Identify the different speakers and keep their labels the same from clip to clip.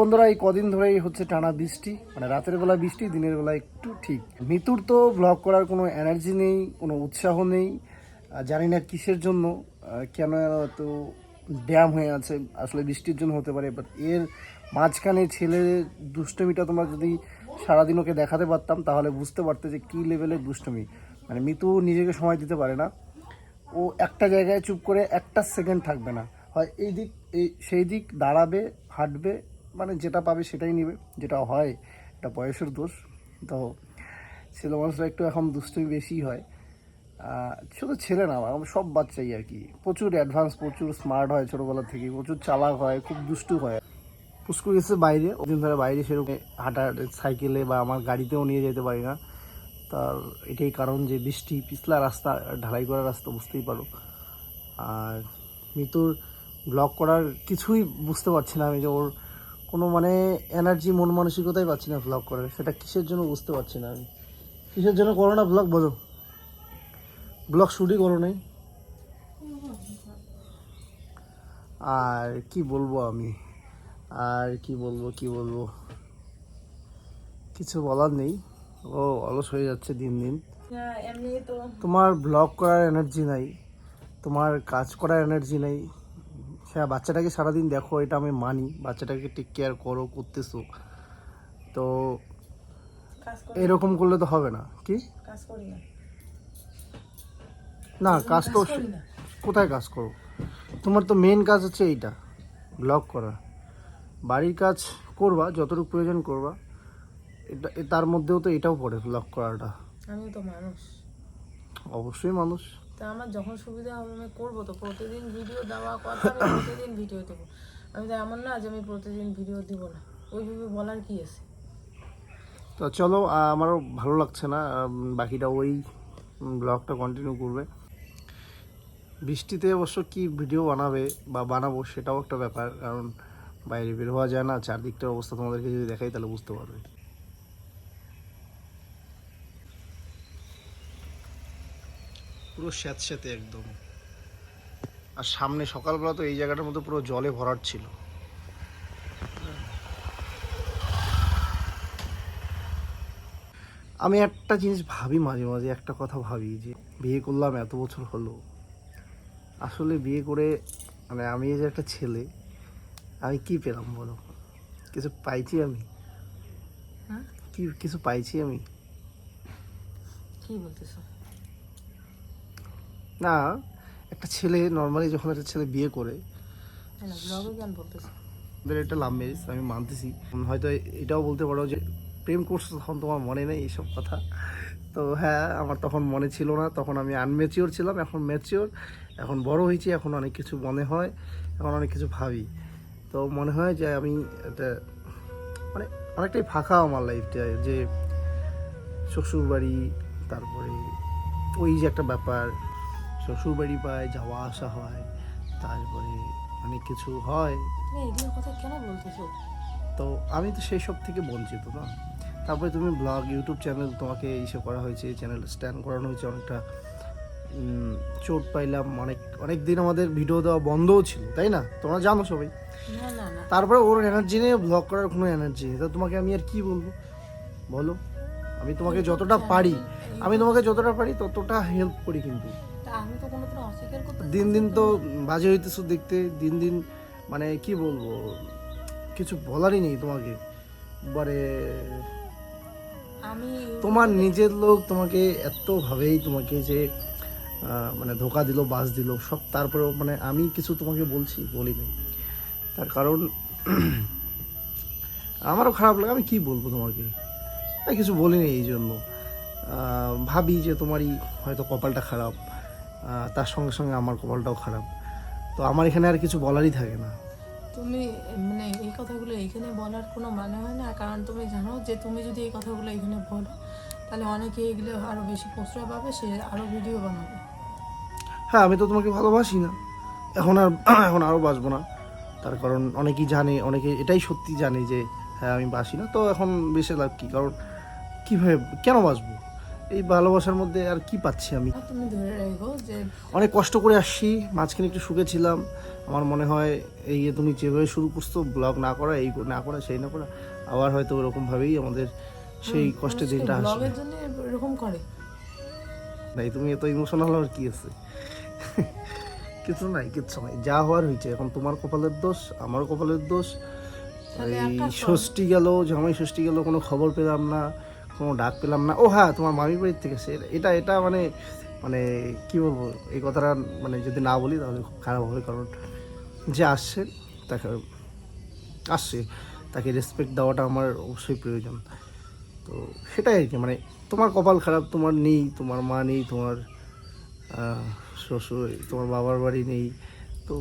Speaker 1: বন্ধুরা, এই কদিন ধরেই হচ্ছে টানা বৃষ্টি মানে রাতের বেলা বৃষ্টি, দিনের বেলা একটু ঠিক। মিতুর তো ব্লগ করার কোনো এনার্জি নেই, কোনো উৎসাহ নেই। জানি না কিসের জন্য কেন এত ড্যাম হয়ে আছে, আসলে বৃষ্টির জন্য হতে পারে বাট এর মাঝখানে ছেলের দুষ্টমিটা তোমরা যদি সারাদিন ওকে দেখাতে পারতাম, তাহলে বুঝতে পারতে যে কী লেভেলের দুষ্টমি। মানে মিতু নিজেকে সময় দিতে পারে না। ও একটা জায়গায় চুপ করে একটা সেকেন্ড থাকবে না। হয় এই দিক, এই সেই দিক, দাঁড়াবে, হাঁটবে মানে যেটা পাবে সেটাই নেবে, যেটা হয় এটা বয়সের দোষ। তো ছেলে মানুষরা একটু এখন দুষ্টুমি বেশি হয়। শুধু ছেলে না আমার সব বাচ্চাই আর কি। প্রচুর অ্যাডভান্স প্রচুর স্মার্ট হয় ছোটোবেলা থেকে প্রচুর চালাক হয়, খুব দুষ্টু হয়। পুষ্কু গেছে বাইরে ওদিন ধরে বাইরে সেরকম হাঁটা সাইকেলে বা আমার গাড়িতেও নিয়ে যেতে পারি না। তার এটাই কারণ যে বৃষ্টি, পিছলা রাস্তা, ঢালাই করা রাস্তা বুঝতেই পারো। আর মিতুর ব্লগ করার কিছুই বুঝতে পারছি না আমি যে ওর কোনো মানে এনার্জি মন মানসিকতাই পাচ্ছি না ব্লগ করার। সেটা কিসের জন্য বুঝতে পারছি না আমি। কিসের জন্য করো না ব্লগ বলো। ব্লগ শুটই করো নাই। আর কি বলব আমি? আর কি বলব কি বলব? কিছু বলার নেই। ও অলস হয়ে যাচ্ছে দিন দিন।
Speaker 2: হ্যাঁ তো।
Speaker 1: তোমার ব্লগ করার এনার্জি নাই। তোমার কাজ করার এনার্জি নেই। হ্যাঁ বাচ্চাটাকে সারাদিন দেখো এটা আমি মানি। বাচ্চাটাকে টেক কেয়ার করো করতেছো। তো এরকম করলে তো হবে না। কি?
Speaker 2: না।
Speaker 1: কাজ তো কোথায় কাজ করো? তোমার তো মেন কাজ হচ্ছে এইটা ব্লগ করা। বাড়ির কাজ করবা যতটুকু প্রয়োজন করবা। এটা তার মধ্যেও তো এটাও পড়ে ব্লগ করাটা।
Speaker 2: আমি তো মানুষ।
Speaker 1: অবশ্যই মানুষ।
Speaker 2: তা আমার যখন সুবিধা হবে আমি করব তো। প্রতিদিন ভিডিও দেওয়া কথা প্রতিদিন ভিডিও দেবো। আমি তো এমন না যে আমি প্রতিদিন ভিডিও দিব না। ওইভাবে বলার কি আছে?
Speaker 1: তো চলো আমারও ভালো লাগছে না। বাকিটা ওই ব্লগটা কন্টিনিউ করবে। বৃষ্টিতে অবশ্য কি ভিডিও বানাবে বা বানাবো সেটাও একটা ব্যাপার। কারণ বাইরে বের হওয়া যায় না। চারদিকটার অবস্থা তোমাদেরকে যদি দেখাই তাহলে বুঝতে পারবে। পুরো স্যাঁতস্যাঁতে একদম। আর সামনে সকালবেলা তো এই জায়গাটার মধ্যে পুরো জলে ভরাট ছিল। আমি একটা জিনিস ভাবি মাঝে মাঝে একটা কথা ভাবি যে বিয়ে করলাম এত বছর হলো। আসলে বিয়ে করে মানে আমি যে একটা ছেলে আমি কি পেলাম বলো? কিছু পাইছি আমি?
Speaker 2: হ্যাঁ?
Speaker 1: কি কিছু পাইছি আমি?
Speaker 2: কি বলতেছো?
Speaker 1: না একটা ছেলে নর্মালি যখন একটা ছেলে বিয়ে করে এটা লাভ ম্যারেজ আমি মানতেছি। হয়তো এটাও বলতে পারো যে প্রেম করছ তখন তোমার মনে নেই এইসব কথা। তো হ্যাঁ আমার তখন মনে ছিল না তখন আমি আনমেচিওর ছিলাম এখন ম্যাচিওর এখন বড় হয়েছি এখন অনেক কিছু মনে হয় এখন অনেক কিছু ভাবি। তো মনে হয় যে আমি একটা মানে অনেকটাই ফাঁকা আমার লাইফটা যে শ্বশুর বাড়ি তারপরে ওই যে একটা ব্যাপার শ্বশুর বাড়ি পায় যাওয়া আসা হয় তারপরে অনেক কিছু হয়।
Speaker 2: এগুলোর কথা কেন বলতেছো?
Speaker 1: তো আমি তো সেই সব থেকে বঞ্চিত না। তারপরে তুমি ব্লগ ইউটিউব চ্যানেল তোমাকে ইসে করা হয়েছে চ্যানেল স্ট্যান্ড করানো হয়েছে অনেকটা। চোট পাইলাম অনেক অনেক দিন আমাদের ভিডিও দেওয়া বন্ধও ছিল তাই না? তোমরা জানো সবাই। তারপরে ওর এনার্জি নেই ব্লগ করার কোনো এনার্জি নেই। তা তোমাকে আমি আর কি বলব? বলো। আমি তোমাকে যতটা পারি আমি তোমাকে যতটা পারি ততটা হেল্প করি কিন্তু।
Speaker 2: আমি তো কোনোদিন অস্বীকার করতে
Speaker 1: দিন দিন তো বাজে হইতেছো দেখতে দিন দিন মানে কি বলব কিছু বলারই নেই তোমাকে। বারে
Speaker 2: আমি
Speaker 1: তোমার নিজের লোক তোমাকে এতভাবেই তোমাকে যে মানে ধোকা দিল বাস দিল সব তারপরেও মানে আমি কিছু তোমাকে বলছি বলিনি। তার কারণ আমারও খারাপ লাগে আমি কি বলব তোমাকে? কিছু বলিনি এই জন্য। ভাবি যে তোমারই হয়তো কপালটা খারাপ। তার সঙ্গে সঙ্গে আমার কপালটাও খারাপ। তো আমার এখানে আর কিছু বলারই থাকে না।
Speaker 2: তুমি মানে এই কথাগুলো এখানে বলার কোনো মানে হয় না। কারণ তুমি জানো যে তুমি যদি এই কথাগুলো এখানে বলো তাহলে অনেকে এগুলো আরও বেশি প্রশ্রয় পাবে সে আরও ভিডিও বানাবে।
Speaker 1: হ্যাঁ আমি তো তোমাকে ভালোবাসি না। এখন আর এখন আরও বাসবো না। তার কারণ অনেকেই জানে অনেকে এটাই সত্যি জানে যে হ্যাঁ আমি বাসি না। তো এখন বেশি লাভ কী? কারণ কীভাবে কেন বাসবো এই ভালোবাসার মধ্যে আর কি পাচ্ছি আমি?
Speaker 2: তুমি ধরে রেখো যে
Speaker 1: অনেক কষ্ট করে আসছি মাঝখানে একটু সুখে ছিলাম। আমার মনে হয় এই যে তুমি যেভাবে শুরু করছ ব্লগ না করা এই না করা সেই না করা আবার হয়তো ওরকমভাবেই আমাদের সেই কষ্টের দিনটা আসবে।
Speaker 2: এরকম করে।
Speaker 1: নাই তুমি এত ইমোশনাল হওয়ার কি আছে? কিছু নাই কিছু নাই যা হওয়ার হয়েছে। এখন তোমার কপালের দোষ আমার কপালের দোষ। এই। ষষ্ঠী গেল জামাই ষষ্ঠী গেল কোনো খবর পেলাম না। কোনো ডাক পেলাম না। ও হ্যাঁ তোমার মামির বাড়ির থেকে সে এটা এটা মানে মানে কি বলব, এই কথাটা মানে যদি না বলি তাহলে খুব খারাপ হবে কারণ যে আসছে তাকে আসছে, তাকে রেসপেক্ট দেওয়াটা আমার অবশ্যই প্রয়োজন। তো সেটাই আর কি মানে তোমার কপাল খারাপ, তোমার নেই, তোমার মা নেই, তোমার শ্বশুর, তোমার বাবার বাড়ি নেই, তো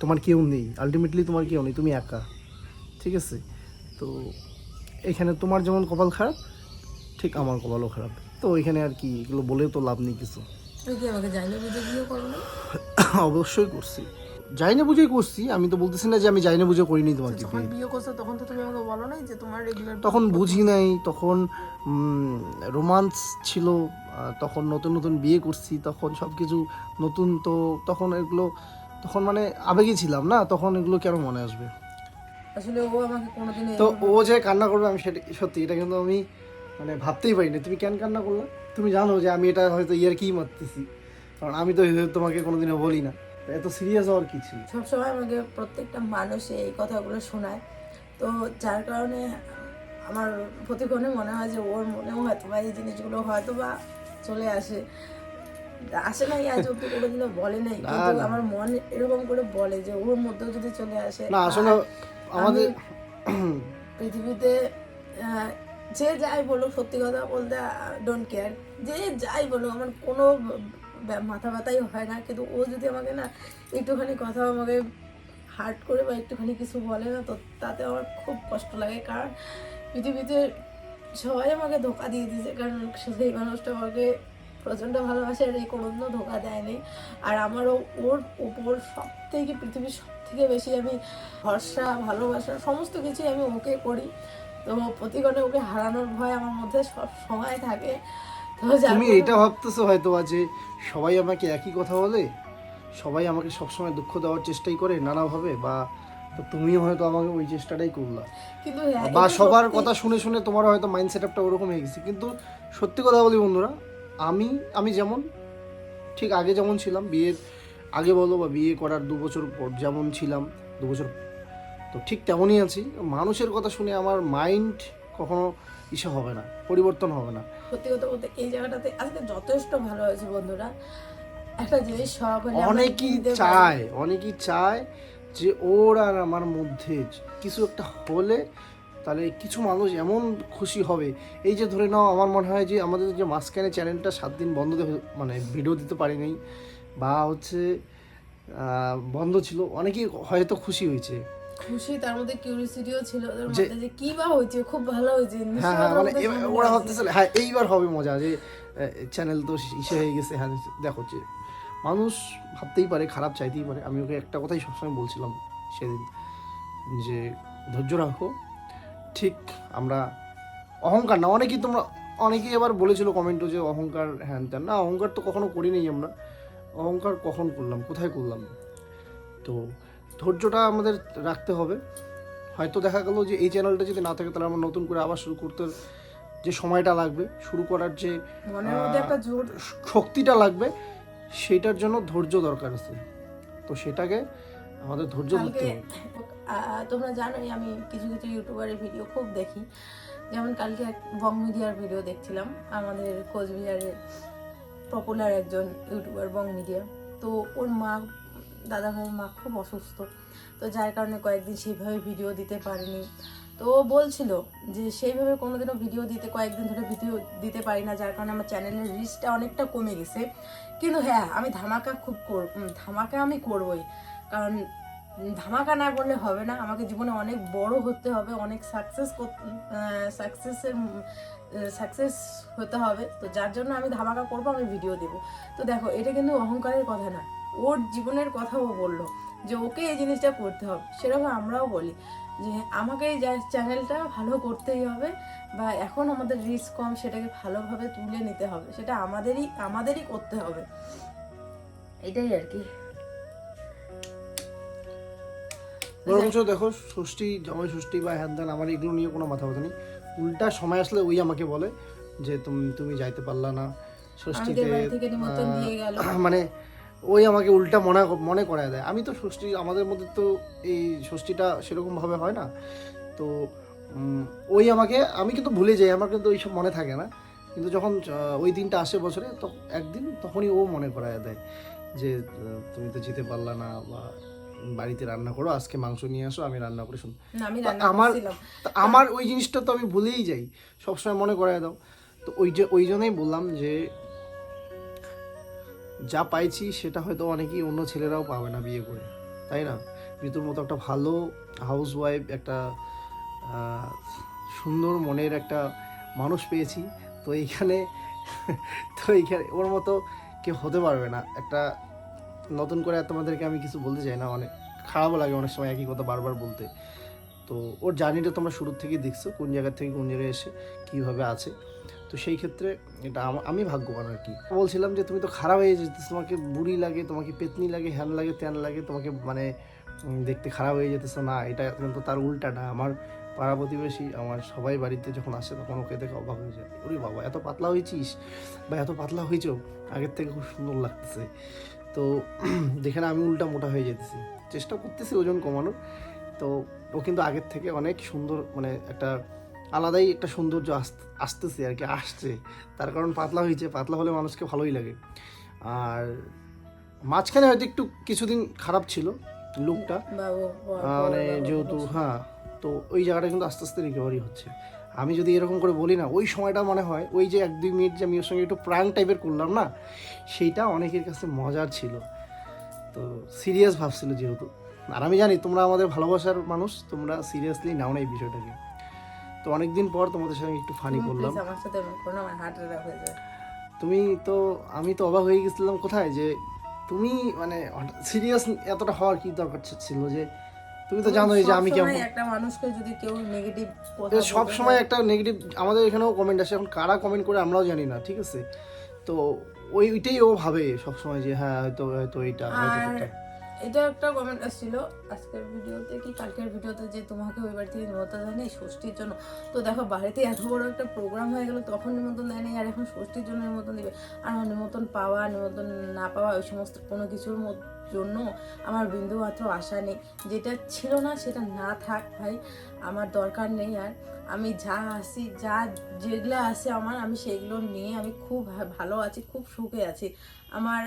Speaker 1: তোমার কেউ নেই। আলটিমেটলি তোমার কেউ নেই, তুমি একা, ঠিক আছে? তো এখানে তোমার যেমন কপাল খারাপ ঠিক আমার কপালও খারাপ। তো এখানে আর কি এগুলো বলে তো লাভ নেই কিছু। অবশ্যই করছি। যাই না বুঝেই করছি আমি তো বলতেছি না যে আমি যাই না বুঝে করিনি তোমাকে
Speaker 2: যখন
Speaker 1: বিয়ে।
Speaker 2: বিয়ে করছ তখন তো তুমি আমাকে বলো নাই যে তোমার রেগুলার
Speaker 1: তখন বুঝি নাই তখন রোমান্স ছিল তখন নতুন নতুন বিয়ে করছি তখন সব কিছু নতুন তো তখন এগুলো তখন মানে আবেগে ছিলাম না তখন এগুলো কেন মনে আসবে?
Speaker 2: আসলে ও আমাকে কোনোদিন
Speaker 1: তো ও যে কান্না করবে আমি সেটা সত্যি এটা কিন্তু আমি মানে ভাবতেই পারিনি। তুমি কেন কান্না করলা? তুমি জানো যে আমি এটা হয়তো ইয়ার কি মারতেছি। কারণ আমি তো তোমাকে কোনোদিনও বলি না। এত সিরিয়াস হওয়ার কি ছিল?
Speaker 2: সবসময় আমাকে প্রত্যেকটা মানুষ এই কথাগুলো শোনায়। তো যার কারণে আমার প্রতিক্ষণে মনে হয় যে ওর মনেও হয়তো বা এই জিনিসগুলো হয়তো বা চলে আসে। আসে নাই আজ অব্দি কোনোদিনও বলে নাই। কিন্তু আমার মন এরকম করে বলে যে ওর মধ্যেও যদি চলে আসে
Speaker 1: না আসলে আমাদের
Speaker 2: পৃথিবীতে যে যাই বলুক সত্যি কথা বলতে ডোন্ট কেয়ার যে যাই বলুক আমার কোনো মাথা ব্যথাই হয় না। কিন্তু ও যদি আমাকে না একটুখানি কথা আমাকে হার্ট করে বা একটুখানি কিছু বলে না তো তাতে আমার খুব কষ্ট লাগে। কারণ পৃথিবীতে সবাই আমাকে ধোকা দিয়ে দিয়েছে। কারণ সেই মানুষটা আমাকে প্রচণ্ড ভালোবাসে আর এই কোনোদিনও ধোকা দেয়নি। আর আমারও ওর উপর সব থেকে পৃথিবীর সব থেকে বেশি আমি ভরসা ভালোবাসা সমস্ত কিছুই আমি ওকে করি। তো প্রতিক্ষণে ওকে হারানোর ভয় আমার মধ্যে সব সময় থাকে। তো
Speaker 1: তুমি এটা ভাবতেছো হয়তো বা যে সবাই আমাকে একই কথা বলে? সবাই আমাকে সবসময় দুঃখ দেওয়ার চেষ্টাই করে নানাভাবে? বা তো তুমিও হয়তো আমাকে ওই চেষ্টাটাই করলা?
Speaker 2: কিন্তু হ্যাঁ,
Speaker 1: বা সবার কথা শুনে শুনে তোমার হয়তো মাইন্ড সেট আপটা ওরকম হয়ে গেছে। কিন্তু সত্যি কথা বলি বন্ধুরা আমি আমি যেমন ঠিক আগে যেমন ছিলাম বিয়ের আগে বলো বা বিয়ে করার দু বছর পর যেমন ছিলাম দু বছর তো ঠিক তেমনই আছি। মানুষের কথা শুনে আমার মাইন্ড কখনো ইসে হবে না পরিবর্তন হবে না।
Speaker 2: সত্যি কথা বলতে এই জায়গাটাতে আজকে যথেষ্ট ভালো হয়েছে বন্ধুরা। একটা জিনিস
Speaker 1: অনেকেই চায় অনেকেই চায় যে ওর আর আমার মধ্যে কিছু একটা হলে তাহলে কিছু মানুষ এমন খুশি হবে। এই যে ধরে নাও আমার মনে হয় যে আমাদের যে মাঝখানে চ্যানেলটা সাত দিন বন্ধ মানে ভিডিও দিতে পারিনি। বা হচ্ছে বন্ধ ছিল অনেকেই হয়তো খুশি হয়েছে।
Speaker 2: খুশি তার মধ্যে কিউরিসিটিও ছিল ওদের
Speaker 1: যে-
Speaker 2: মধ্যে যে কি বা হয়েছে খুব ভালো হয়েছে
Speaker 1: হ্যাঁ হ্যাঁ মানে ওরা হ্যাঁ এইবার হবে মজা যে চ্যানেল তো ইসে হয়ে গেছে হ্যাঁ দেখো যে মানুষ ভাবতেই পারে খারাপ চাইতেই পারে। আমি ওকে একটা কথাই সবসময় বলছিলাম সেদিন যে ধৈর্য রাখো। ঠিক আমরা অহংকার না অনেকেই তোমরা অনেকেই আবার বলেছিল কমেন্টও যে অহংকার হ্যান ত্যান না অহংকার তো কখনো করিনি আমরা। অহংকার কখন করলাম কোথায় করলাম? তো ধৈর্যটা আমাদের রাখতে হবে। হয়তো দেখা গেল যে এই চ্যানেলটা যদি না থাকে তাহলে আমরা নতুন করে আবার শুরু করতে যে সময়টা লাগবে শুরু করার যে
Speaker 2: মনের একটা জোর
Speaker 1: শক্তিটা লাগবে সেটার জন্য ধৈর্য দরকার আছে। তো সেটাকে আমাদের ধৈর্য ধরতে হবে।
Speaker 2: তোমরা জানোই আমি কিছু কিছু ইউটিউবারের ভিডিও খুব দেখি। যেমন কালকে এক বং মিডিয়ার ভিডিও দেখছিলাম আমাদের কোচবিহারের পপুলার একজন ইউটিউবার বং মিডিয়া তো ওর মা দাদা ভাইয়ের মা খুব অসুস্থ। তো যার কারণে কয়েকদিন সেইভাবে ভিডিও দিতে পারেনি। তো ও বলছিল যে সেইভাবে কোনোদিনও ভিডিও দিতে, কয়েকদিন ধরে ভিডিও দিতে পারি না, যার কারণে আমার চ্যানেলের রিচটা অনেকটা কমে গেছে। কিন্তু হ্যাঁ আমি ধামাকা খুব কর ধামাকা আমি করবই। কারণ ধামাকা না করলে হবে না। আমাকে জীবনে অনেক বড় হতে হবে, অনেক সাকসেস সাকসেসের সাকসেস হতে হবে। তো যার জন্য আমি ধামাকা করব, আমি ভিডিও দেব। তো দেখো, এটা কিন্তু অহংকারের কথা না। ওর জীবনের কথা ও বলল যে, ওকে এই জিনিসটা করতে হবে। সেরকম আমরাও বলি যে, আমাকে এই চ্যানেলটা ভালো করতেই হবে বা এখন আমাদের রিস্ক কম, সেটাকে ভালোভাবে তুলে নিতে হবে। সেটা আমাদেরই আমাদেরই করতে হবে। এটাই আর কি।
Speaker 1: বরঞ্চ দেখো ষষ্ঠী জামাই ষষ্ঠী বা হ্যান ত্যান আমার এগুলো নিয়ে কোনো মাথা ব্যথা নেই। উল্টা সময় আসলে ওই আমাকে বলে যে তুমি তুমি যাইতে পারলা না ষষ্ঠীতে। মানে ওই আমাকে উল্টা মনে মনে করায় দেয়। আমি তো ষষ্ঠী আমাদের মধ্যে তো এই ষষ্ঠীটা সেরকম ভাবে হয় না। তো ওই আমাকে আমি কিন্তু ভুলে যাই আমার কিন্তু ওইসব মনে থাকে না। কিন্তু যখন ওই দিনটা আসে বছরে তো একদিন তখনই ও মনে করায় দেয় যে তুমি তো যেতে পারলা না বা বাড়িতে রান্না করো আজকে মাংস নিয়ে আসো আমি রান্না করে শুন।
Speaker 2: আমি
Speaker 1: আমার আমার ওই জিনিসটা তো আমি ভুলেই যাই। সবসময় মনে করায় দাও। তো ওই যে ওই জন্যই বললাম যে যা পাইছি সেটা হয়তো অনেকেই অন্য ছেলেরাও পাবে না বিয়ে করে তাই না? ঋতুর মতো একটা ভালো হাউস ওয়াইফ একটা সুন্দর মনের একটা মানুষ পেয়েছি। তো এইখানে তো এইখানে ওর মতো কেউ হতে পারবে না। একটা নতুন করে তোমাদেরকে আমি কিছু বলতে চাই না, অনেক খারাপও লাগে অনেক সময় একই কথা বারবার বলতে। তো ওর জার্নিটা তোমরা শুরুর থেকেই দেখছ, কোন জায়গা থেকে কোন জায়গায় এসে কীভাবে আছে। তো সেই ক্ষেত্রে এটা আমা- ভাগ্যবান আর কি। বলছিলাম যে তুমি তো খারাপ হয়ে যেতে তোমাকে বুড়ি লাগে, তোমাকে পেতনি লাগে হ্যান লাগে ত্যান লাগে, তোমাকে মানে দেখতে খারাপ হয়ে যেতেছো, না, এটা কিন্তু তার উল্টাটা আমার পাড়া প্রতিবেশী, আমার সবাই বাড়িতে যখন আসে তখন ওকে দেখে অবাক হয়ে যায়। ওরে বাবা, এত পাতলা হয়েছিস বা এত পাতলা হয়েছ, আগের থেকে খুব সুন্দর লাগতেছে। তো যেখানে আমি উল্টা মোটা হয়ে যেতেছি। চেষ্টা করতেছি ওজন কমানোর। তো ও কিন্তু আগের থেকে অনেক সুন্দর মানে একটা আলাদাই একটা সৌন্দর্য আস- আসতেছে আর কি আসছে। তার কারণ পাতলা হয়েছে পাতলা হলে মানুষকে ভালোই লাগে। আর মাঝখানে হয়তো একটু কিছুদিন খারাপ ছিল লুকটা। মানে যেহেতু হ্যাঁ তো ওই জায়গাটা কিন্তু আস্তে আস্তে রিকভারি হচ্ছে। আমি যদি এরকম করে বলি না ওই সময়টা মনে হয় ওই যে এক দুই মিনিট যে আমি ওর সঙ্গে একটু প্রাং টাইপের করলাম না সেইটা অনেকের কাছে মজার ছিল। তো সিরিয়াস ভাবছিল যেহেতু। আর আমি জানি তোমরা আমাদের ভালোবাসার মানুষ তোমরা সিরিয়াসলি নাও না এই বিষয়টাকে। তো অনেকদিন পর তোমাদের সঙ্গে একটু ফানি করলাম।
Speaker 2: আমার সাথে এমন করো না, আমার হার্ট অ্যাটাক হয়ে যায়।
Speaker 1: তুমি তো আমি তো অবাক হয়ে গেছিলাম কোথায় যে তুমি মানে সিরিয়াস এতটা হওয়ার কি দরকার ছিল যে তুমি তো জানোই যে আমি কেমন।
Speaker 2: একটা মানুষকে যদি কেউ নেগেটিভ
Speaker 1: সব সময় একটা নেগেটিভ আমাদের এখানেও কমেন্ট আসে এখন কারা কমেন্ট করে আমরাও জানি না ঠিক আছে? তো ওই ওইটাই ও ভাবে সব সময় যে হ্যাঁ হয়তো হয়তো সেটা।
Speaker 2: এটা একটা কমেন্ট আসছিল আজকের ভিডিওতে কি কালকের ভিডিওতে যে তোমাকে ওই বাড়ি থেকে নিমন্ত্রণ দেয়নি ষষ্ঠীর জন্য। তো দেখো বাড়িতে এত বড় একটা প্রোগ্রাম হয়ে গেল তখন নিমন্ত্রণ দেয়নি আর এখন ষষ্ঠীর জন্য নিমন্ত্রণ দিবে। আর নিমন্ত্রণ পাওয়া নিমন্ত্রণ না পাওয়া ওই সমস্ত কোনো কিছুর মধ্য- জন্য আমার বিন্দু মাত্র আশা নেই। যেটা ছিল না, সেটা না থাক ভাই, আমার দরকার নেই আর। আমি যা আসি যা যেগুলো আছে আমার, আমি সেগুলো নিয়ে আমি খুব ভালো আছি, খুব সুখে আছি। আমার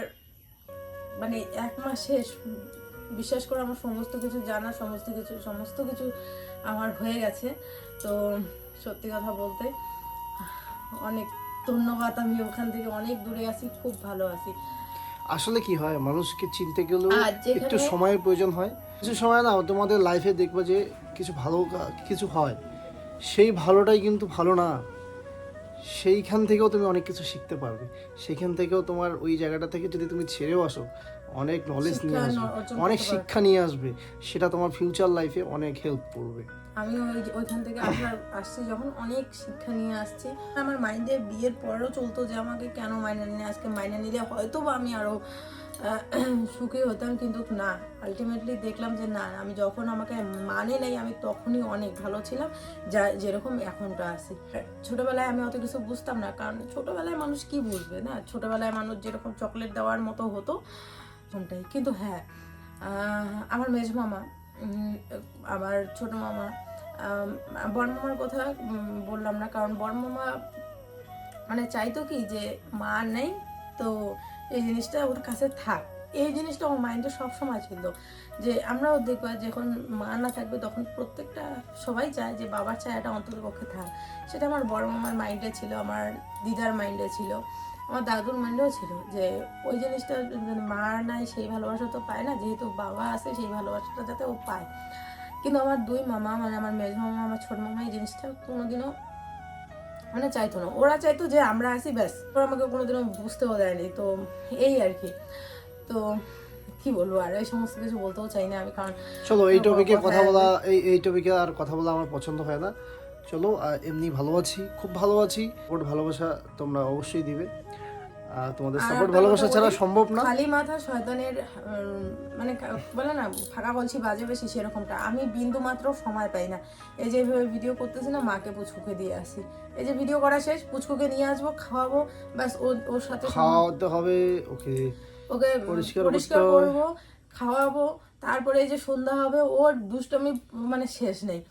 Speaker 2: মানে এক মাসে বিশ্বাস করে আমার সমস্ত কিছু জানা, সমস্ত কিছু সমস্ত কিছু আমার হয়ে গেছে। তো সত্যি কথা বলতে, অনেক ধন্যবাদ। আমি ওখান থেকে অনেক দূরে আছি, খুব ভালো আছি।
Speaker 1: আসলে কি হয় মানুষকে চিনতে গেলেও একটু সময়ের প্রয়োজন হয়। কিছু সময় না তোমাদের লাইফে দেখবে যে কিছু ভালো কিছু হয়। সেই ভালোটাই কিন্তু ভালো না। সেইখান থেকেও তুমি অনেক কিছু শিখতে পারবে। সেইখান থেকেও তোমার ওই জায়গাটা থেকে যদি তুমি ছেড়েও আসো অনেক নলেজ নিয়ে আসবে অনেক শিক্ষা নিয়ে আসবে সেটা তোমার ফিউচার লাইফে অনেক হেল্প করবে।
Speaker 2: আমি ওই ওইখান থেকে আপনার আসছি যখন অনেক শিক্ষা নিয়ে আসছি। আমার মাইন্ডে বিয়ের পরেও চলতো যে আমাকে কেন মাইনে নিয়ে আজকে মাইনে নিলে হয়তো বা আমি আরও আহ, সুখী হতাম কিন্তু না আলটিমেটলি দেখলাম যে না আমি যখন আমাকে মানে নেই আমি তখনই অনেক ভালো ছিলাম যা যেরকম এখনটা আছি। ছোটোবেলায় আমি অত কিছু বুঝতাম না কারণ ছোটোবেলায় মানুষ কি বুঝবে না? ছোটোবেলায় মানুষ যেরকম চকলেট দেওয়ার মতো হতো ওটাই কিন্তু হ্যাঁ আমার মেজ মামা আমার ছোট মামা আম, বড়মামার কথা বললাম না কারণ বড়মামা মানে চাইতো কি যে মা নেই তো এই জিনিসটা ওর কাছে থাক। এই জিনিসটা আমার মাইন্ডে সবসময় ছিল যে আমরাও দেখব যখন মা না থাকবে তখন প্রত্যেকটা সবাই চায় যে বাবার ছায়াটা অন্তত পক্ষে থাক। সেটা আমার বড় মামার মাইন্ডে ছিল, আমার দিদার মাইন্ডে ছিল, আমার দাদুর মাইন্ডেও ছিল যে ওই জিনিসটা মানে মা নাই সেই ভালোবাসা তো পায় না, যেহেতু বাবা আছে সেই ভালোবাসাটা যাতে ও পায়। কিন্তু আমার দুই মামা মানে আমার মেজ মামা, আমার ছোট মামা এই জিনিসটা কোনোদিনও মানে চাইতো না। ওরা চাইতো যে আমরা আসি ব্যাস। ওরা আমাকে কোনোদিনও বুঝতেও দেয়নি। তো এই আর কি। তো কি বলব? আর এই সমস্ত কিছু বলতেও চাই না আমি কারণ
Speaker 1: চলো এই টপিকে কথা বলা এই এই টপিকে আর কথা বলা আমার পছন্দ হয় না। চলো এমনি ভালো আছি খুব ভালো আছি। ওর ভালোবাসা তোমরা অবশ্যই দিবে। তোমাদের সাপোর্ট ভালোবাসা ছাড়া সম্ভব না।
Speaker 2: খালি মাথা শয়তানের মানে বলে না ফাঁকা বলছি বাজে বেশি সেরকমটা। আমি বিন্দু মাত্র সময় পাই না। এই যে ভিডিও করতেছি না মাকে পুচকুকে দিয়ে আসি। এই যে ভিডিও করা শেষ পুচকুকে নিয়ে আসব খাওয়াবো ব্যাস ওর সাথে
Speaker 1: খাওয়াতে হবে ওকে
Speaker 2: ওকে
Speaker 1: পরিষ্কার
Speaker 2: পরিষ্কার করব খাওয়াবো তারপরে এই যে সন্ধ্যা হবে ওর দুষ্টমি মানে শেষ নেই।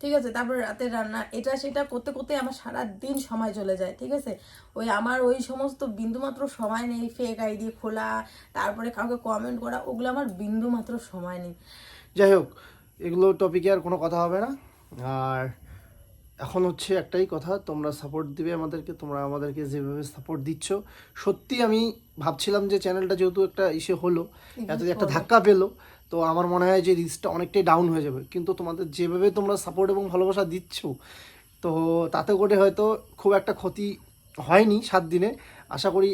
Speaker 2: ঠিক আছে? তারপর রাতে রান্না এটা সেটা করতে করতে আমার সারা দিন সময় চলে যায় ঠিক আছে? ওই আমার ওই সমস্ত বিন্দুমাত্র সময় নেই ফেক আইডি খোলা তারপরে কাউকে কমেন্ট করা ওগুলো আমার বিন্দুমাত্র সময় নেই।
Speaker 1: যাই হোক এগুলো টপিকে আর কোনো কথা হবে না। আর এখন হচ্ছে একটাই কথা তোমরা সাপোর্ট দিবে আমাদেরকে তোমরা আমাদেরকে যেভাবে সাপোর্ট দিচ্ছ। সত্যি আমি ভাবছিলাম যে চ্যানেলটা যেহেতু একটা ইসে হলো এত একটা ধাক্কা পেল তো আমার মনে হয় যে রিচটা অনেকটাই ডাউন হয়ে যাবে। কিন্তু তোমাদের যেভাবে তোমরা সাপোর্ট এবং ভালোবাসা দিচ্ছ তো তাতে করে হয়তো খুব একটা ক্ষতি হয়নি সাত দিনে। আশা করি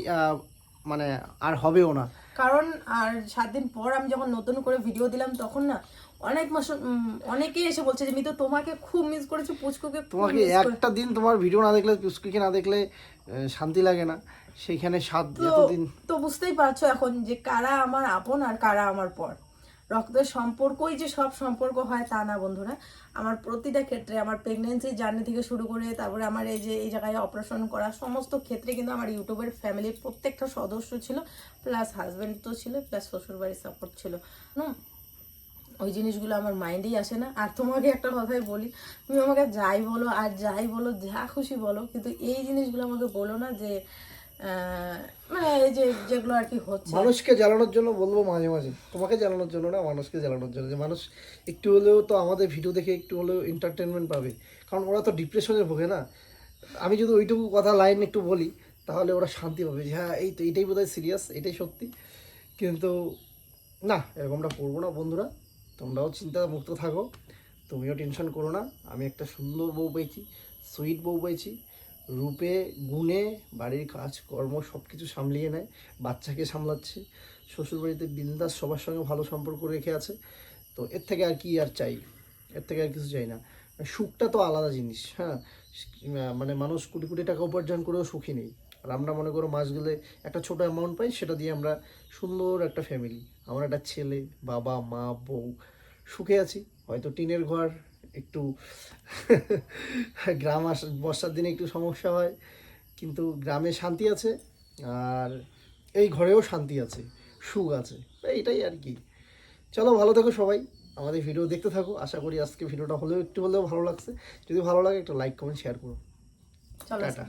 Speaker 1: মানে আর হবেও না।
Speaker 2: কারণ আর সাত দিন পর আমি যখন নতুন করে ভিডিও দিলাম তখন না অনেক মাস উম, অনেকেই এসে বলছে যে মিতু তোমাকে খুব মিস করেছি পুচকুকে
Speaker 1: তোমাকে একটা দিন তোমার ভিডিও না দেখলে পুষ্কিকে না দেখলে শান্তি লাগে না। সেইখানে সাত এতদিন
Speaker 2: তো বুঝতেই পারছ এখন যে কারা আমার আপন আর কারা আমার পর। রক্তের সম্পর্কই যে সব সম্পর্ক হয় তা না বন্ধুরা। আমার প্রতিটা ক্ষেত্রে আমার প্রেগনেন্সি জার্নি থেকে শুরু করে তারপরে আমার এই যে, এই জায়গায় অপারেশন করা সমস্ত ক্ষেত্রে কিন্তু আমার ইউটিউবের ফ্যামিলির প্রত্যেকটা সদস্য ছিল প্লাস হাজব্যান্ড তো ছিল প্লাস শ্বশুরবাড়ির সাপোর্ট ছিল। ওই জিনিসগুলো আমার মাইন্ডেই আসে না। আর তোমাকে একটা কথাই বলি, তুমি আমাকে যাই বলো আর যাই বলো, যা খুশি বলো, কিন্তু এই জিনিসগুলো আমাকে বলো না যে মানে এই যে যেগুলো আর কি হচ্ছে।
Speaker 1: মানুষকে জ্বালানোর জন্য বলব মাঝে মাঝে। তোমাকে জ্বালানোর জন্য না, মানুষকে জ্বালানোর জন্য। যে মানুষ একটু হলেও তো আমাদের ভিডিও দেখে একটু হলেও এন্টারটেনমেন্ট পাবে। কারণ ওরা তো ডিপ্রেশনে ভোগে না। আমি যদি ওইটুকু কথা লাইন একটু বলি, তাহলে ওরা শান্তি পাবে যে হ্যাঁ এই তো এটাই বোধহয় সিরিয়াস এটাই সত্যি। কিন্তু না, এরকমটা করব না বন্ধুরা। তোমরাও চিন্তা মুক্ত থাকো। তুমিও টেনশন করো না। আমি একটা সুন্দর বউ পেয়েছি সুইট বউ পেয়েছি। রূপে, গুণে, বাড়ির কাজ, কর্ম সব কিছু সামলিয়ে নেয়, বাচ্চাকে সামলাচ্ছে, শ্বশুরবাড়িতে বিন্দাস সবার সঙ্গে ভালো সম্পর্ক রেখে আছে। তো এর থেকে আর কি আর চাই? এর থেকে আর কিছু চাই না। সুখটা তো আলাদা জিনিস হ্যাঁ? মানে মানুষ কোটি কোটি টাকা উপার্জন করেও সুখী নেই। আর আমরা মনে করো মাস গেলে একটা ছোট অ্যামাউন্ট পাই, সেটা দিয়ে আমরা সুন্দর একটা ফ্যামিলি আমার একটা ছেলে, বাবা, মা, বউ সুখে আছি। হয়তো টিনের ঘর একটু গ্রাম আস বর্ষার দিনে একটু সমস্যা হয় কিন্তু গ্রামে শান্তি আছে আর এই ঘরেও শান্তি আছে সুখ আছে এইটাই আর কি। চলো ভালো থাকো সবাই আমাদের ভিডিও দেখতে থাকো আশা করি আজকে ভিডিওটা হলেও একটু হলেও ভালো লাগছে। যদি ভালো লাগে একটা লাইক কমেন্ট শেয়ার করো।
Speaker 2: চলো
Speaker 1: টাটা।